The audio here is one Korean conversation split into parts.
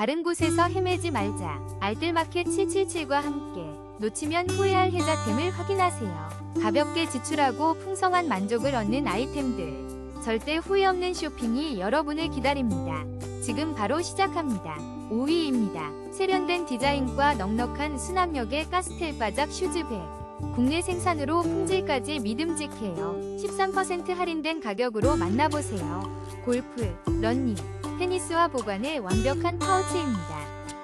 다른 곳에서 헤매지 말자. 알뜰마켓 777과 함께 놓치면 후회할 혜자템을 확인하세요. 가볍게 지출하고 풍성한 만족을 얻는 아이템들. 절대 후회 없는 쇼핑이 여러분을 기다립니다. 지금 바로 시작합니다. 5위입니다. 세련된 디자인과 넉넉한 수납력의 카스텔 바작 슈즈백. 국내 생산으로 품질까지 믿음직해요. 13% 할인된 가격으로 만나보세요. 골프, 러닝, 테니스와 보관의 완벽한 파우치입니다.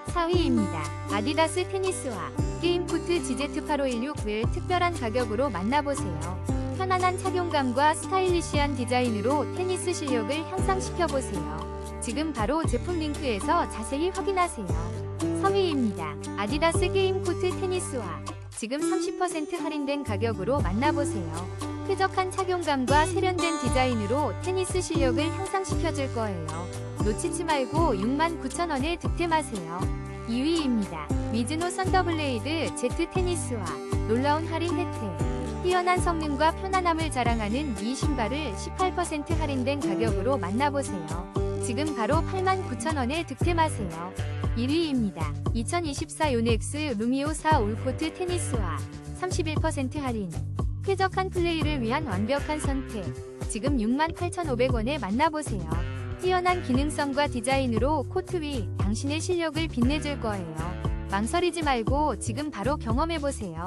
4위입니다. 아디다스 테니스와 게임코트 GZ8516을 특별한 가격으로 만나보세요. 편안한 착용감과 스타일리시한 디자인으로 테니스 실력을 향상시켜보세요. 지금 바로 제품 링크에서 자세히 확인하세요. 3위입니다. 아디다스 게임코트 테니스와 지금 30% 할인된 가격으로 만나보세요. 쾌적한 착용감과 세련된 디자인으로 테니스 실력을 향상시켜줄 거예요. 놓치지 말고 69,000원에 득템하세요. 2위입니다. 미즈노 썬더블레이드 Z 테니스와 놀라운 할인 혜택. 뛰어난 성능과 편안함을 자랑하는 이 신발을 18% 할인된 가격으로 만나보세요. 지금 바로 89,000원에 득템하세요. 1위입니다. 2024 요넥스 루미오 4 올코트 테니스와 31% 할인. 쾌적한 플레이를 위한 완벽한 선택. 지금 68,500원에 만나보세요. 뛰어난 기능성과 디자인으로 코트 위 당신의 실력을 빛내줄 거예요. 망설이지 말고 지금 바로 경험해보세요.